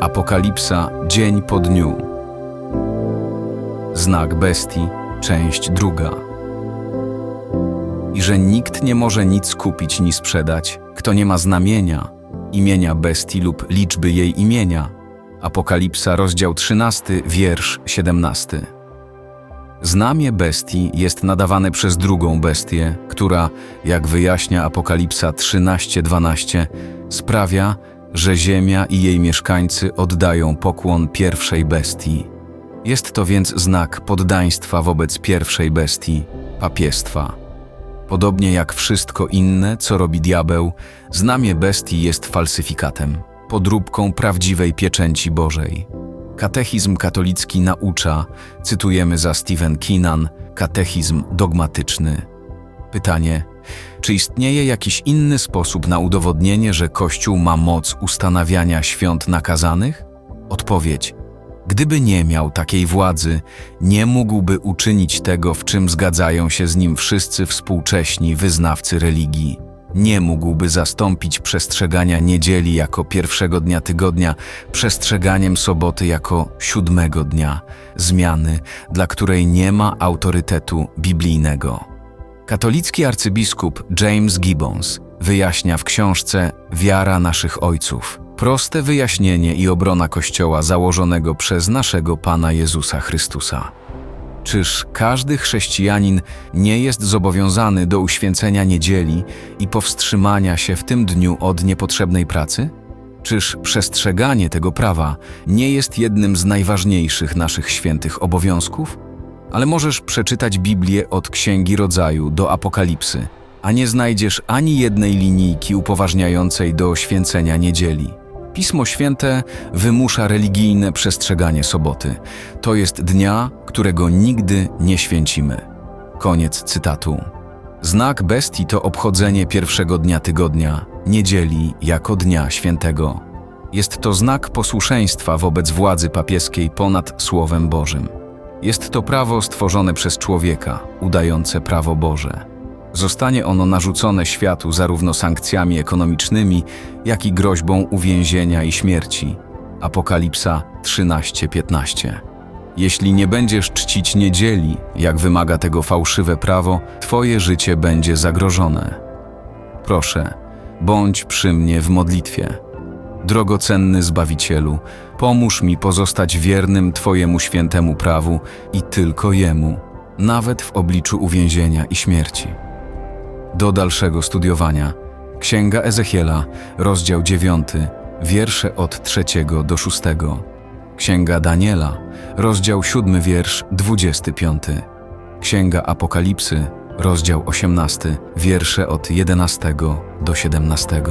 Apokalipsa dzień po dniu. Znak bestii, część druga. I że nikt nie może nic kupić ni sprzedać, kto nie ma znamienia, imienia bestii lub liczby jej imienia. Apokalipsa, rozdział 13, wiersz 17. Znamię bestii jest nadawane przez drugą bestię, która, jak wyjaśnia Apokalipsa 13:12, sprawia, że ziemia i jej mieszkańcy oddają pokłon pierwszej bestii. Jest to więc znak poddaństwa wobec pierwszej bestii, papiestwa. Podobnie jak wszystko inne, co robi diabeł, znamie bestii jest falsyfikatem, podróbką prawdziwej pieczęci Bożej. Katechizm katolicki naucza, cytujemy za Stephen Keenan, katechizm dogmatyczny. Pytanie: czy istnieje jakiś inny sposób na udowodnienie, że Kościół ma moc ustanawiania świąt nakazanych? Odpowiedź: Gdyby nie miał takiej władzy, nie mógłby uczynić tego, w czym zgadzają się z nim wszyscy współcześni wyznawcy religii. Nie mógłby zastąpić przestrzegania niedzieli jako pierwszego dnia tygodnia przestrzeganiem soboty jako siódmego dnia, zmiany, dla której nie ma autorytetu biblijnego. Katolicki arcybiskup James Gibbons wyjaśnia w książce Wiara naszych ojców proste wyjaśnienie i obrona Kościoła założonego przez naszego Pana Jezusa Chrystusa. Czyż każdy chrześcijanin nie jest zobowiązany do uświęcenia niedzieli i powstrzymania się w tym dniu od niepotrzebnej pracy? Czyż przestrzeganie tego prawa nie jest jednym z najważniejszych naszych świętych obowiązków? Ale możesz przeczytać Biblię od Księgi Rodzaju do Apokalipsy, a nie znajdziesz ani jednej linijki upoważniającej do święcenia niedzieli. Pismo Święte wymusza religijne przestrzeganie soboty. To jest dnia, którego nigdy nie święcimy. Koniec cytatu. Znak bestii to obchodzenie pierwszego dnia tygodnia, niedzieli jako dnia świętego. Jest to znak posłuszeństwa wobec władzy papieskiej ponad Słowem Bożym. Jest to prawo stworzone przez człowieka, udające prawo Boże. Zostanie ono narzucone światu zarówno sankcjami ekonomicznymi, jak i groźbą uwięzienia i śmierci. Apokalipsa 13:15. Jeśli nie będziesz czcić niedzieli, jak wymaga tego fałszywe prawo, twoje życie będzie zagrożone. Proszę, bądź przy mnie w modlitwie. Drogocenny Zbawicielu, pomóż mi pozostać wiernym Twojemu świętemu prawu i tylko Jemu, nawet w obliczu uwięzienia i śmierci. Do dalszego studiowania Księga Ezechiela, rozdział 9, wiersze od 3 do 6. Księga Daniela, rozdział 7, wiersz 25. Księga Apokalipsy, rozdział 18, wiersze od 11 do 17.